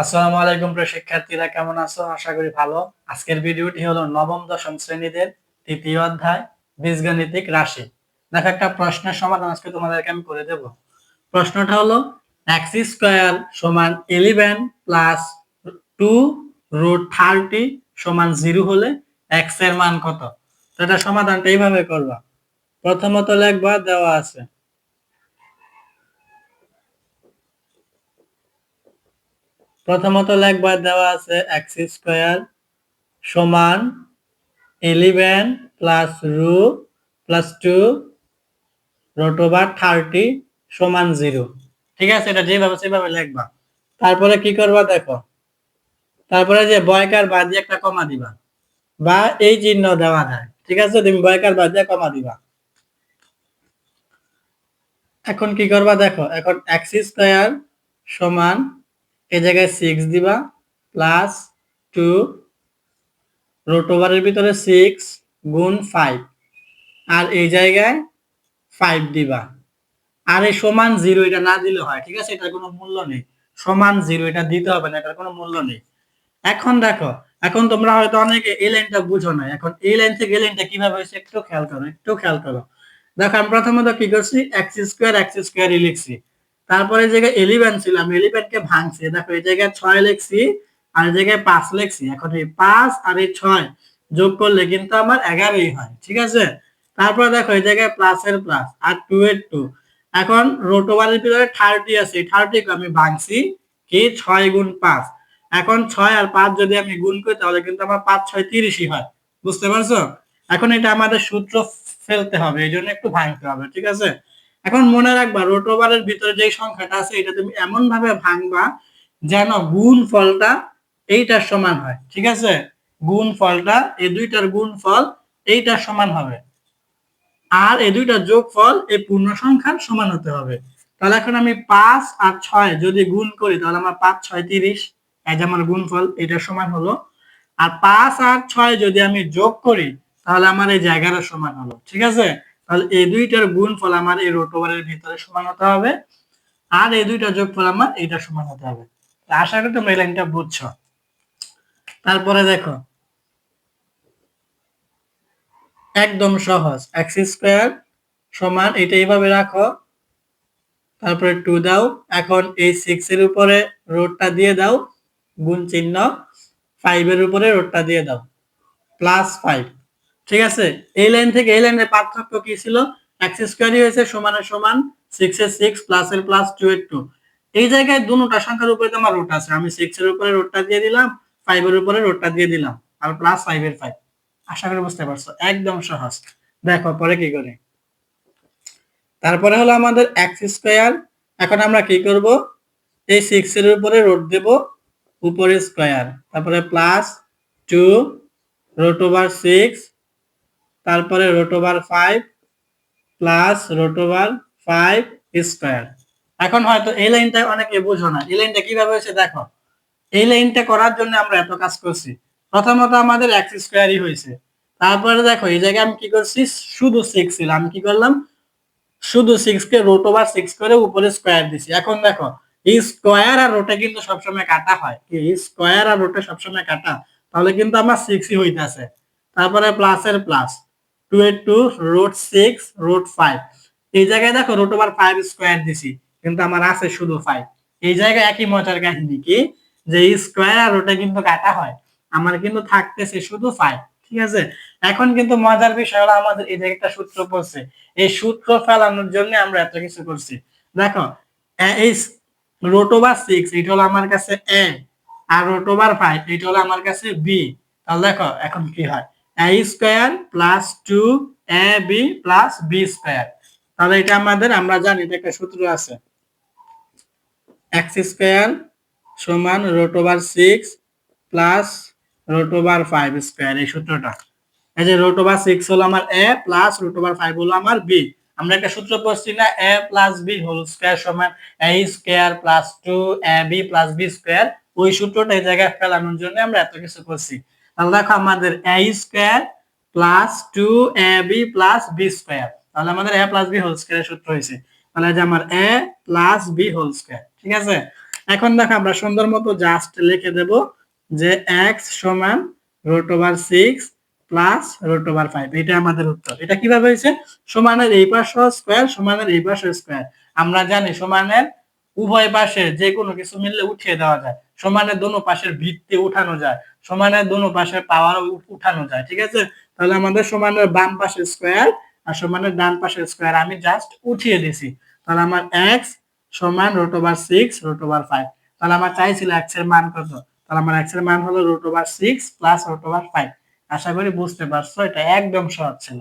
আসসালামু আলাইকুম প্রিয় শিক্ষার্থীরা, কেমন আছো? আশা করি ভালো। আজকের ভিডিওটি হলো নবম দশম শ্রেণীদের তৃতীয় অধ্যায়, বীজগণিতিক রাশি। দেখো, একটা প্রশ্নের সমাধান আজকে তোমাদেরকে আমি করে দেব। প্রশ্নটা হলো, এক্স স্কোয়ার সমান eleven plus two root thirty সমান জিরো হলে এক্সের মান কত? এটা সমাধানটা এইভাবে করবা। প্রথমত লেখবা, দেওয়া আছে। প্রথমত লেখবার দেওয়া আছে এক্স স্কোয়ার সমান ইলেভেন প্লাস রু plus two root over thirty সমান জিরো ঠিক আছে? এটা যেভাবে সেভাবে লিখবা। তারপরে কি করবা দেখো? তারপরে যে বয়কার বাদ দিয়ে একটা কমা দিবা। বা এই চিহ্ন দেওয়া যায়। ঠিক আছে? তুমি বয়কার বাদ দিয়ে কমা দিবা। এখন কি করবা দেখো? এখন এক্স স্কোয়ার সমান এই জায়গায় সিক্স দিবা প্লাস টু রোট ওভারের ভিতরে সিক্স গুণ ফাইভ আর এই জায়গায় ফাইভ দিবা। আর এই সমান জিরো এটা না দিলে হয়, ঠিক আছে? এটার কোনো মূল্য নেই। সমান জিরো এটা দিতে হবে না, এটার কোনো মূল্য নেই। এখন দেখো, এখন তোমরা হয়তো অনেকে এই লাইনটা বুঝো না। এখন এই লাইন থেকে এই লাইনটা কীভাবে হয়েছে একটু খেয়াল করো, একটু খেয়াল করো। দেখো, আমি প্রথমত কি করছি? এক্স স্কোয়ার এক্স স্কোয়ারই লিখছি। তারপরে জায়গায় এলিভেন ছিল আমি এলিভেন কে ভাঙছি। দেখো, এই জায়গায় ছয় লিখছি আর এই জায়গায় পাঁচ লিখছি। এখন এই পাঁচ আর এই ছয় যোগ করলে কিন্তু আমার এগারোই হয়, ঠিক আছে? তারপরে দেখো, এই জায়গায় প্লাস এর প্লাস আর টু এর টু এখন রোটোবারের ভিতরে থার্টি আছে। থার্টি আমি ভাঙছি কি? ছয় গুণ পাঁচ। এখন ছয় আর পাঁচ যদি আমি গুণ করি, তাহলে কিন্তু আমার পাঁচ, ছয় তিরিশই হয়। বুঝতে পারছ? এখন এটা আমাদের সূত্র ফেলতে হবে, এই জন্য একটু ভাঙতে হবে, ঠিক আছে? এখন মনে রাখবা রোটোবারের ভিতরে যে সংখ্যাটা আছে, এটা তুমি এমন ভাবে ভাঙবা যেন গুণ ফলটা এইটার সমান হয়, ঠিক আছে? গুণ ফলটা, এই দুইটার গুণ ফল এইটার সমান হবে। আর এই দুইটা যোগ ফল, এই পূর্ণ সংখ্যার সমান হতে হবে। তাহলে এখন আমি পাঁচ আর ছয় যদি গুণ করি, তাহলে আমার পাঁচ, ছয়, তিরিশ, এই যে আমার গুণ ফল এটার সমান হলো। আর পাঁচ আর ছয় যদি আমি যোগ করি, তাহলে আমার এই জায়গাটা সমান হলো, ঠিক আছে? তাহলে এই দুইটার গুণ ফল আমার এই রোটোবারের ভিতরে সমান হতে হবে, আর এই দুইটা যোগ ফল আমার এইটা সমান হতে হবে। আশা করি তোমরা এই লাইনটা বুঝছ। তারপরে দেখো, একদম সহজ এক্স স্কোয়ার সমান এটা এইভাবে রাখো, তারপরে টু দাও, এখন এই সিক্স এর উপরে রোডটা দিয়ে দাও, গুণ চিহ্ন ফাইভ এর উপরে রোডটা দিয়ে দাও প্লাস ফাইভ ঠিক আছে? এই লাইন থেকে এই লাইনের পার্থক্য কি ছিল? এক্স স্কোয়ারই হয়েছে সমানের সমান সিক্স এর সিক্স প্লাস এর প্লাস টু এর টু এই জায়গায় দুটা সংখ্যার উপরে তোমার রোড আছে। আমি সিক্স এর উপরে রোডটা দিয়ে দিলাম ফাইভ এর উপরে রোডটা দিয়ে দিলাম, আর প্লাস ফাইভ এর ফাইভ আশা করি বুঝতে পারছ, একদম সহজ। দেখো, পরে কি করে? তারপরে হলো আমাদের এক্স স্কোয়ার এখন আমরা কি করব? এই সিক্স এর উপরে রোড দেব উপরে স্কোয়ার তারপরে plus two root over six তারপরে root over five plus root over five square এখন হয়তো এই লাইনটা অনেকে বুঝো না। এই লাইনটা কীভাবে হয়েছে দেখো। এই লাইনটা করার জন্য আমরা এত কাজ করছি। প্রথমত আমাদের এক্স স্কোয়ারই হয়েছে। তারপরে দেখো, এই জায়গায় আমি কি করছি? শুধু সিক্স ছিল আমি কি করলাম? শুধু সিক্স কে রোট ওভার সিক্স করে উপরে স্কোয়ার দিছি। এখন দেখো, এই স্কোয়ার আর রোটে কিন্তু সবসময় কাটা হয়। এই স্কোয়ার আর রোটে সবসময় কাটা। তাহলে কিন্তু আমার সিক্সই হইতেছে। তারপরে প্লাসের প্লাস রোট রোট রোট মজার রোটে এখন কিন্তু মজার বিষয় হলো আমাদের এই একটা সূত্র পড়ছে। এই সূত্র ফেলানোর জন্য আমরা এত কিছু করছি। দেখো এই রোটোবার সিক্স, এটা হলো আমার কাছে এ, আর রোটোবার ফাইভ, এটা হলো আমার কাছে বি। তাহলে দেখো, এখন কি হয়? A square plus two A B plus B square তাহলে এটা আমাদের, আমরা জানি এটা একটা সূত্র আছে। এক্স স্কোয়ার সমান root over six plus root over five square এই সূত্রটা। এই যে রুট ওভার সিক্স হলো আমার A plus root over five হলো আমার বি আমরা একটা সূত্র পড়ছি না A plus B whole square সমান A square plus two A B plus B square ওই সূত্রটা এই জায়গায় ফেলানোর জন্য আমরা এত কিছু করছি। তাহলে দেখো আমাদের A square plus two A B plus B square তাহলে আমাদের এ প্লাস বি হোল স্কোয়ারের সূত্র হয়েছে তাহলে যে আমার A plus B whole square ঠিক আছে? এখন দেখো আমরা সুন্দর মতো জাস্ট লিখে দেব যে এক্স সমান root over six plus root over five এটা আমাদের উত্তর। এটা কীভাবে হয়েছে সমানের এই পাশ স্কোয়ার সমানের এই পাশ স্কোয়ার আমরা জানি সমানের উভয় পাশে যে কোনো কিছু মিললে উঠিয়ে দেওয়া যায়। সমানের দোনো পাশের ভিত্তি উঠানো যায়, সমানে দোনো পাশের পাওয়ার উঠানো যায়, ঠিক আছে? তাহলে আমাদের সমানের বাম পাশের স্কোয়ার আর সমানের ডান পাশের স্কোয়ার আমি জাস্ট উঠিয়ে দিছি। তাহলে আমার এক্স সমান root over six root over five তাহলে আমার চাইছিল এক্সের মান কত? তাহলে আমার এক্সের মান হলো root over six plus root over five আশা করি বুঝতে পারছ, এটা একদম সহজ ছিল।